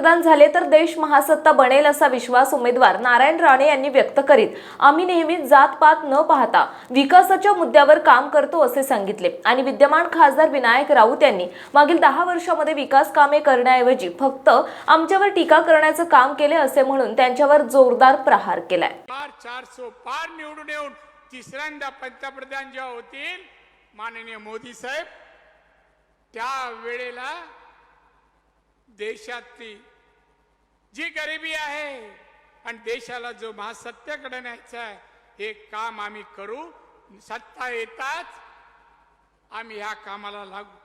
पंतप्रधान झाले तर देश महासत्ता बनेल असा विश्वास उमेदवार नारायण राणे यांनी व्यक्त करीत आम्ही नेहमीच जात-पात न पाहता विकासाच्या मुद्द्यावर काम करतो असे सांगितले. आणि विद्यमान खासदार विनायक राऊत यांनी मागील दहा वर्षामध्ये विकास कामे करण्याऐवजी फक्त आमच्यावर टीका करण्याचं काम केले असे म्हणून त्यांच्यावर जोरदार प्रहार केलाय. पार निवडून येऊन तिसऱ्यांदा पंतप्रधान जेव्हा होतील माननीय मोदी साहेब त्या वेळेला देशातली जी गरिबी आहे आणि देशाला जो महासत्याकडे न्यायचा आहे हे काम आम्ही करू. सत्ता येताच आम्ही ह्या कामाला लागू.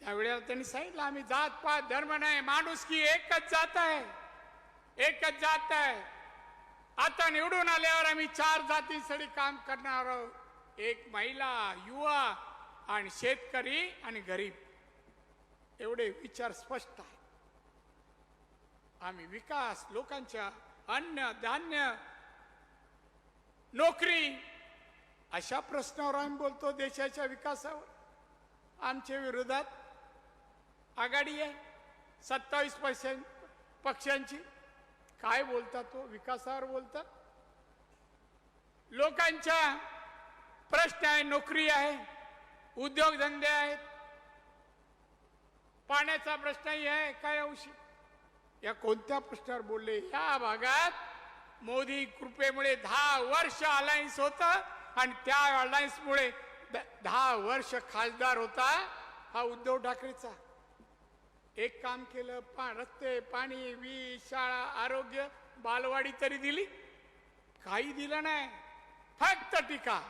त्यावेळेला त्यांनी सांगितलं आम्ही जात पात धर्म नाही माणूस की एकच जात आहे एकच जात आहे. आता निवडून आल्यावर आम्ही चार जातीसाठी काम करणार आहोत. एक महिला युवा आणि शेतकरी आणि गरीब. एवढे विचार स्पष्ट आहे आम्ही विकास लोकांच्या अन्न धान्य नोकरी अशा प्रश्नावर आम्ही बोलतो देशाच्या विकासावर. आमच्या विरोधात आघाडी आहे. सत्तावीस पैसे पक्षांची काय बोलतात तो? विकासावर बोलतात. लोकांच्या प्रश्न आहे नोकरी आहे उद्योगधंदे आहेत. पाण्याचा प्रश्नही आहे काय औषध? या कोणत्या प्रश्नावर बोलले? या भागात मोदी कृपेमुळे दहा वर्ष अलायन्स होत आणि त्या अलायन्समुळे द- दहा वर्ष खासदार होता हा उद्धव ठाकरेचा. एक काम केलं पा रस्ते पाणी वीज शाळा आरोग्य बालवाडी तरी दिली. काही दिलं नाही. फक्त टीका.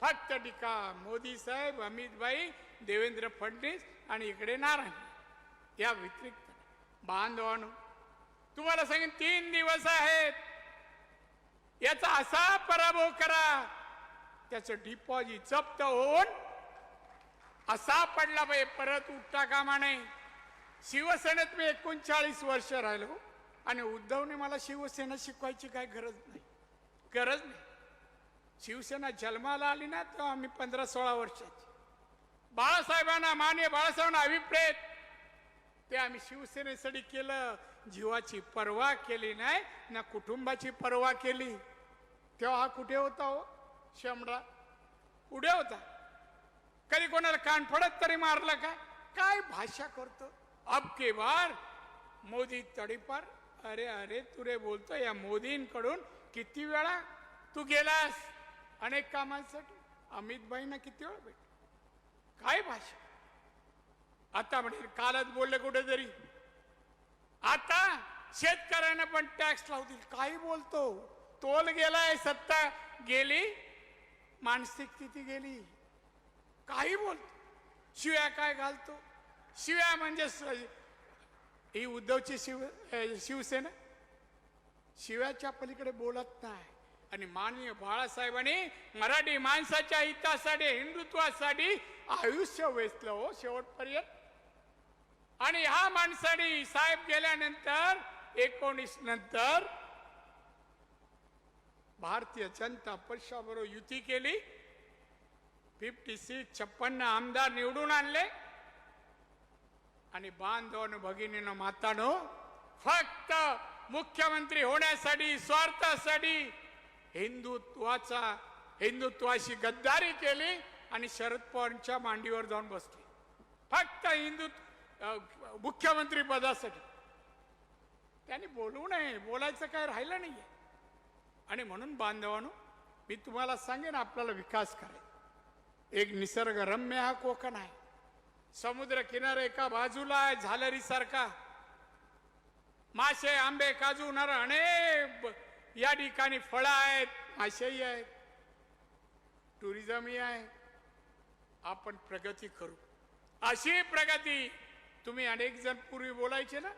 फक्त टीका. मोदी साहेब अमित भाई देवेंद्र फडणवीस आणि इकडे नारायण. या व्यतिरिक्त बांधवानो तुम्हाला सांगेन तीन दिवस आहेत. याचा असा पराभव करा त्याचं डिपॉझिट जप्त होऊन असा पडला पाहिजे परत उठता कामा नये. शिवसेनेत मी एकोणचाळीस वर्ष राहिलो आणि उद्धवने मला शिवसेना शिकवायची काय गरज नाही. गरज नाही. शिवसेना जन्माला आली ना तेव्हा आम्ही पंधरा सोळा वर्षाची. बाळासाहेबांना मान्य बाळासाहेबांना अभिप्रेत. ते आम्ही शिवसेनेसाठी केलं. जीवाची पर्वा केली नाही ना कुटुंबाची पर्वा केली. तेव्हा हा कुठे होता हो? शमडा. उड्या होता? कधी कोणाला कान फडत तरी मारलं का? काय भाषा करतो? अब के बार. मोदी तडीपार. अरे अरे तुरे बोलतो या मोदींकडून किती वेळा तू गेलास? अनेक कामांसाठी. अमित भाईंना किती वेळा भेट काय भाषा? आता म्हणजे कालच बोलले कुठेतरी आता शेतकऱ्यांना पण टॅक्स लावतील. काही बोलतो. तोल गेलाय सत्ता गेली मानसिक स्थिती गेली. काही बोलतो. शिव्या काय घालतो? शिव्या म्हणजे ही उद्धवची शिव शिवसेना? शिव्याच्या पलीकडे बोलत नाही. आणि माननीय बाळासाहेबांनी मराठी माणसाच्या हितासाठी हिंदुत्वासाठी आयुष्य वेचलं हो शेवटपर्यंत. आणि ह्या माणसाने साहेब गेल्यानंतर एकोणीस नंतर भारतीय जनता पक्षाबरोबर युती केली. फिफ्टी सिक्स छप्पन्न आमदार निवडून आणले. आणि बांधवन भगिनीनं मातानो फक्त मुख्यमंत्री होण्यासाठी स्वार्थासाठी हिंदुत्वाचा हिंदुत्वाशी गद्दारी केली आणि शरद पवारांच्या मांडीवर जाऊन बसले. फक्त हिंदुत्व मुख्यमंत्री पदासाठी. त्यांनी बोलू नये बोलायचं काय राहिलं नाहीये. आणि म्हणून बांधवानो मी तुम्हाला सांगेन आपल्याला विकास करायचा. एक निसर्गरम्य हा कोकण आहे. समुद्र किनारा एका बाजूला आहे झालरीसारखा मासे आंबे काजू नर अनेक या ठिकाणी फळं आहेत मासेही आहेत. टुरिझमही आहे. आपण प्रगती करू. अशी प्रगती तुम्ही अनेक जण पूर्वी बोलायचे ना?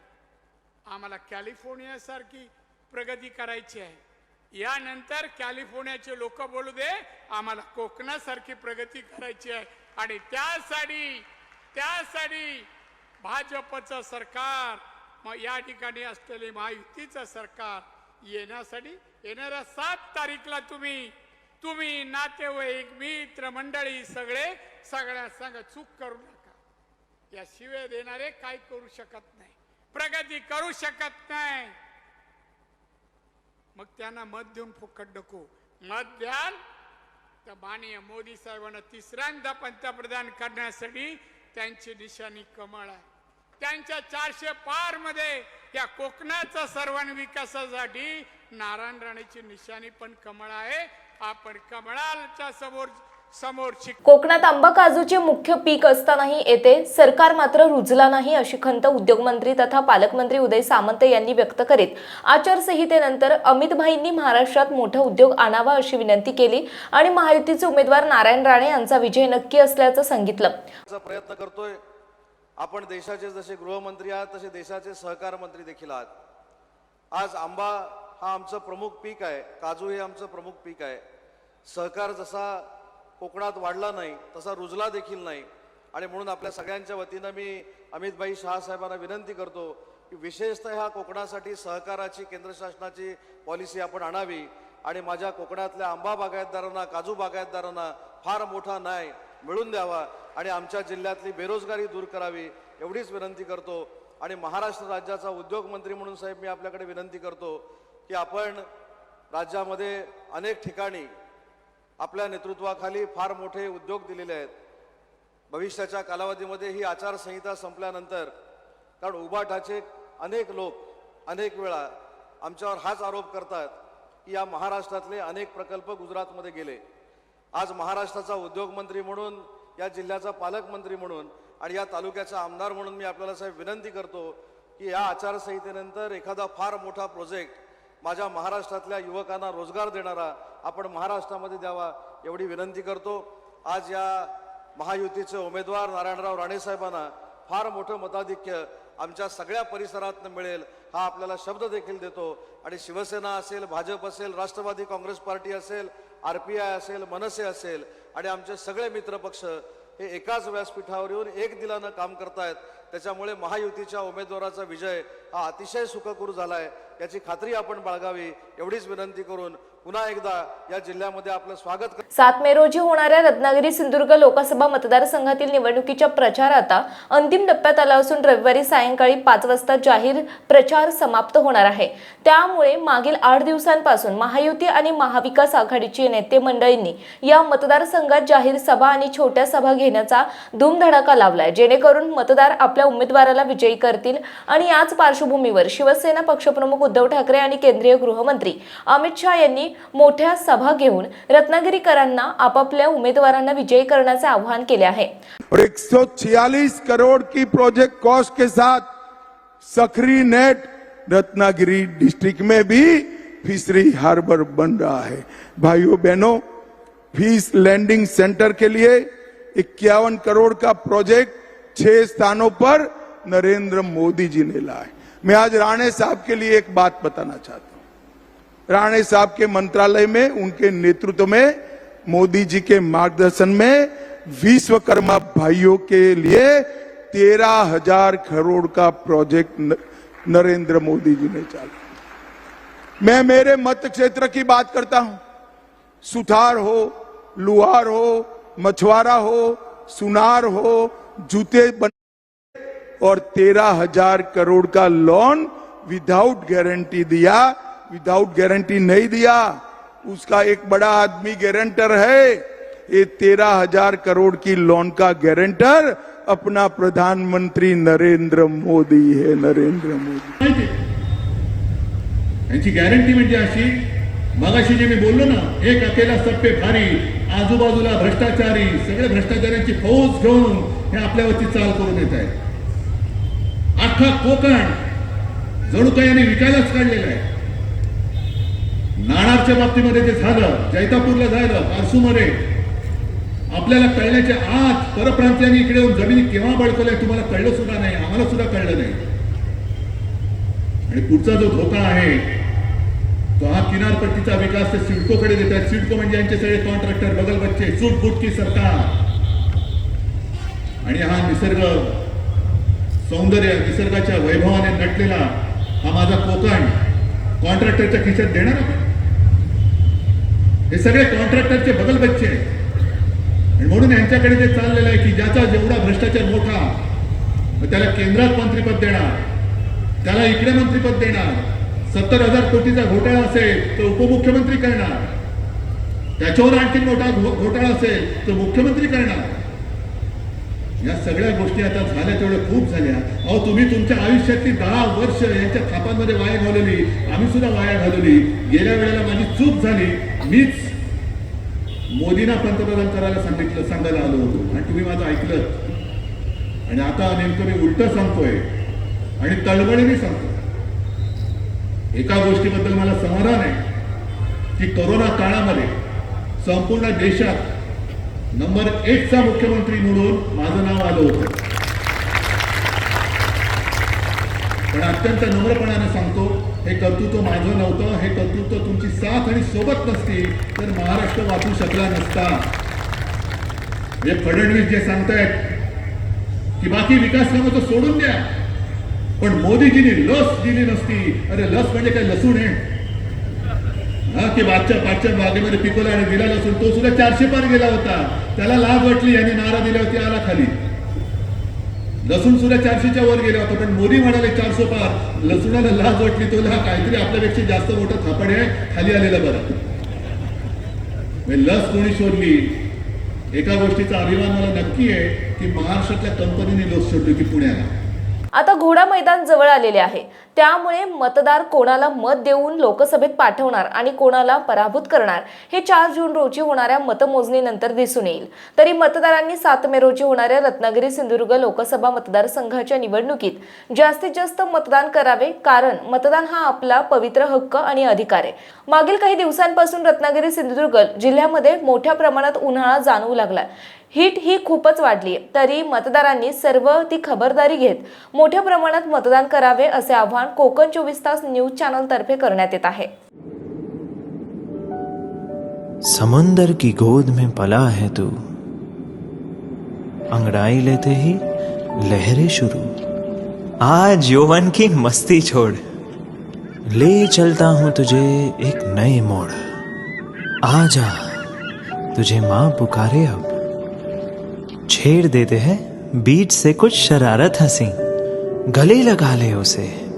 आम्हाला कॅलिफोर्नियासारखी प्रगती करायची आहे. यानंतर कॅलिफोर्नियाचे लोक बोलू दे आम्हाला कोकणासारखी प्रगती करायची आहे. आणि त्यासाठी त्यासाठी भाजपचं सरकार मग या ठिकाणी असलेले महायुतीचं सरकार येण्यासाठी येणाऱ्या सात तारीखला तुम्ही तुम्ही नातेवाईक मित्र मंडळी सगळे सगळ्या सांगा चूक करू या शिवे देणारे काही करू शकत नाही. प्रगती करू शकत नाही. मग त्यांना मत देऊन फुकट डकू मत द्याल तर माननीय मोदी साहेबांना तिसऱ्यांदा पंतप्रधान करण्यासाठी त्यांची निशाणी कमळ आहे. त्यांच्या चारशे पारमध्ये या कोकणाचा सर्वांग विकासासाठी नारायण राणेची निशाणी पण कमळ आहे. आपण कमळाच्या समोर कोकणात आंबा काजूचे मुख्य पीक असतानाही येथे सरकार मात्र रुजला नाही अशी खंत उद्योगमंत्री तथा पालकमंत्री उदय सामंत यांनी व्यक्त करीत आचारसंहितेनंतर अमित भाईंनी महाराष्ट्रात मोठा उद्योग आणावा अशी विनंती केली आणि महायुतीचे उमेदवार नारायण राणे यांचा विजय नक्की असल्याचं सांगितलं. प्रयत्न करतोय. आपण देशाचे जसे गृहमंत्री आहात तसे देशाचे सहकार मंत्री देखील आहात. आज आंबा हा आमचं प्रमुख पीक आहे काजू हे आमचं प्रमुख पीक आहे. सहकार जसा कोकणात वाढला नाही तसा रुजला देखील नाही. आणि म्हणून आपल्या सगळ्यांच्या वतीनं मी अमितभाई शहासाहेबांना विनंती करतो की विशेषतः ह्या कोकणासाठी सहकाराची केंद्र शासनाची पॉलिसी आपण आणावी. आणि माझ्या कोकणातल्या आंबा बागायतदारांना काजू बागायतदारांना फार मोठा न्याय मिळून द्यावा आणि आमच्या जिल्ह्यातली बेरोजगारी दूर करावी एवढीच विनंती करतो. आणि महाराष्ट्र राज्याचा उद्योगमंत्री म्हणून साहेब मी आपल्याकडे विनंती करतो की आपण राज्यामध्ये अनेक ठिकाणी आपल्या नेतृत्वाखाली फार मोठे उद्योग दिलेले आहेत. भविष्याच्या कालावधीमध्ये ही आचारसंहिता संपल्यानंतर कारण उबाटाचे अनेक लोक अनेक वेळा आमच्यावर हाच आरोप करतात की या महाराष्ट्रातले अनेक प्रकल्प गुजरातमध्ये गेले. आज महाराष्ट्राचा उद्योगमंत्री म्हणून या जिल्ह्याचा पालकमंत्री म्हणून आणि या तालुक्याचा आमदार म्हणून मी आपल्याला साहेब विनंती करतो की या आचारसंहितेनंतर एखादा फार मोठा प्रोजेक्ट माझ्या महाराष्ट्रातल्या युवकांना रोजगार देणारा आपण महाराष्ट्रामध्ये द्यावा एवढी विनंती करतो. आज या महायुतीचे उमेदवार नारायणराव राणेसाहेबांना फार मोठं मताधिक्य आमच्या सगळ्या परिसरातनं मिळेल हा आपल्याला शब्द देखील देतो. आणि शिवसेना असेल भाजप असेल राष्ट्रवादी काँग्रेस पार्टी असेल आर पी आय असेल मनसे असेल आणि आमचे सगळे मित्रपक्ष हे एकाच व्यासपीठावर येऊन एक दिलानं काम करतायत. त्याच्यामुळे महायुतीच्या उमेदवाराचा विजय हा अतिशय सुखकरू आहे याची खात्री आपण बाळगावी एवढीच विनंती करून पुन्हा एकदा या जिल्ह्यामध्ये आपलं स्वागत सात मे रोजी होणाऱ्या रत्नागिरी सिंधुदुर्ग लोकसभा मतदारसंघातील निवडणुकीच्या प्रचार आता अंतिम टप्प्यात आला असून रविवारी सायंकाळी पाच वाजता जाहीर प्रचार समाप्त होणार आहे. त्यामुळे मागील आठ दिवसांपासून महायुती आणि महाविकास आघाडीची नेते मंडळींनी या मतदारसंघात जाहीर सभा आणि छोट्या सभा घेण्याचा धूमधडाका लावलाय. जेणेकरून मतदार आपल्या उमेदवाराला विजयी करतील आणि याच पार्श्वभूमीवर शिवसेना पक्षप्रमुख उद्धव ठाकरे आणि केंद्रीय गृहमंत्री अमित शहा यांनी मोठ्या सभा घेऊन रत्नागिरीकरांना आपापल्या उमेदवारांना विजयी करण्याचे आवाहन केले आहे. और 146 करोड़ की प्रोजेक्ट कॉस्ट के साथ सखरी नेट रत्नागिरी डिस्ट्रिक्ट में भी फिशरी हार्बर बन रहा है। भाइयों बहनों फिश लैंडिंग सेंटर के लिए इक्यावन करोड़ का प्रोजेक्ट छह स्थानों पर नरेंद्र मोदी जी ने लाए। मैं आज राणे साहब के लिए एक बात बताना चाहता हूँ। राणे साहब के मंत्रालय में, उनके नेतृत्व में, मोदी जी के मार्गदर्शन में, विश्वकर्मा भाइयों के लिए तेरह हज़ार करोड़ का प्रोजेक्ट नरेंद्र मोदी जी ने चालू मैं मेरे मत क्षेत्र की बात करता हूँ। सुथार हो, लुहार हो, मछुआरा हो, सुनार हो, जूते बन और तेरह हजार करोड़ का लोन विदाउट गारंटी दिया विदाउट गारंटी नहीं दिया। उसका एक बड़ा आदमी गारंटर है। ये तेरह हजार करोड़ की लोन का गारंटर अपना प्रधानमंत्री नरेंद्र मोदी है नरेंद्र मोदी। माहिती यांची गॅरंटी म्हणजे अशी मगाशी जे मी बोललो ना एक अकेला सप्पे भारी आजूबाजूला भ्रष्टाचारी सगळे भ्रष्टाचाऱ्यांची फौज घेऊन हे आपल्यावरती चाल करून येत आहे अख्खा कोकण जणू काही यांनी विकायलाच काढलेला आहे. नाणारच्या बाबतीमध्ये जे झालं जैतापूरला झालं पारसूमध्ये आपल्याला कळण्याच्या आत परप्रांतीयांनी इकडे येऊन जमिनी केव्हा बळकवल्या तुम्हाला कळलं सुद्धा नाही आम्हाला सुद्धा कळलं नाही. आणि पुढचा जो धोका आहे तो हा किनारपट्टीचा विकास ते सिडकोकडे देतात सिडको म्हणजे यांचे सगळे कॉन्ट्रॅक्टर बगल बच्चे सूट फुटकी सरकार. आणि हा निसर्ग सौंदर्य निसर्गाच्या वैभवाने नटलेला हा माझा कोकण कॉन्ट्रॅक्टरच्या खिशात देणार आपण? हे सगळे कॉन्ट्रॅक्टरचे बदल बच्चे आणि म्हणून यांच्याकडे जे चाललेलं आहे की ज्याचा जेवढा भ्रष्टाचार मोठा मग त्याला केंद्रात मंत्रीपद देणार त्याला इकडे मंत्रीपद देणार सत्तर हजार कोटीचा घोटाळा असेल तर उपमुख्यमंत्री करणार. त्याच्यावर आणखी मोठा घोटाळा असेल तर मुख्यमंत्री करणार. या सगळ्या गोष्टी आता झाल्या तेवढ्या खूप झाल्या. अहो तुम्ही तुमच्या आयुष्यातली दहा वर्ष यांच्या थापांमध्ये वाया घालवली. आम्ही सुद्धा वाया घालवली. गेल्या वेळेला माझी चूक झाली. मीच मोदींना पंतप्रधान करायला सांगितलं सांगायला आलो होतो. आणि तुम्ही माझं ऐकलं. आणि आता नेमकं मी उलट सांगतोय. आणि तळमळीने सांगतो एका गोष्टीबद्दल मला समाधान आहे की कोरोना काळामध्ये संपूर्ण देशात नंबर एकचा मुख्यमंत्री म्हणून माझं नाव आलं होतं. पण अत्यंत नम्रपणाने सांगतो हे कर्तृत्व माझं नव्हतं हे कर्तृत्व तुमची साथ आणि सोबत नसती तर महाराष्ट्र वाचू शकला नसता. हे फडणवीस जे सांगतायत की बाकी विकास कामं तर सोडून द्या. पण मोदीजींनी लस दिली नसती. अरे लस म्हणजे काय लसूण आहे? हा की मागच्या पाचच्या बागेमध्ये पिकवला आणि दिला लसूण तो सुद्धा चारशे पार गेला होता. त्याला लाज वाटली यांनी नारा दिल्यावरती आला खाली. लसूण सुद्धा चारशेच्या वर गेला होता पण मोदी म्हणाले चारशे पार. लसूणाला लाज वाटली तो हा काहीतरी आपल्यापेक्षा जास्त मोठा थापड आहे खाली आलेला बरा. लस कोणी शोधली? एका गोष्टीचा अभिमान मला नक्की आहे की महाराष्ट्रातल्या कंपनीने लस शोधली की पुण्याला. आता घोडा मैदान जवळ आलेले आहे. त्यामुळे मतदार कोणाला मत देऊन लोकसभेत पाठवणार आणि कोणाला पराभूत करणार हे चार जून रोजी होणाऱ्या मतमोजणीनंतर दिसून येईल. तरी मतदारांनी सात मे रोजी होणाऱ्या रत्नागिरी सिंधुदुर्ग लोकसभा मतदारसंघाच्या निवडणुकीत जास्तीत जास्त मतदान करावे कारण मतदान हा आपला पवित्र हक्क आणि अधिकार आहे. मागील काही दिवसांपासून रत्नागिरी सिंधुदुर्ग जिल्ह्यामध्ये मोठ्या प्रमाणात उन्हाळा जाणवू लागला. हीट ही खूपच वाढली तरी मतदारांनी सर्व ती खबरदारी घेत मोठ्या प्रमाणात मतदान करावे असे आव्हान कोकण चोवीस तास न्यूज़ चॅनल तर्फे करण्यात येत आहे. समंदर की गोद में पला है तू। अंगड़ाई लेते ही लहरें शुरू। आज यौवन की मस्ती छोड़। ले चलता हूँ तुझे एक नए मोड़। आ जा तुझे माँ पुकारे अब। छेड़ देते हैं बीच से कुछ शरारत हँसी। गले लगा ले उसे।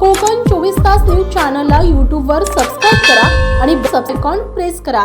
कोकण चोवीस तास न्यूज चॅनलला यूट्यूबवर सबस्क्राईब करा आणि सबकॉन प्रेस करा.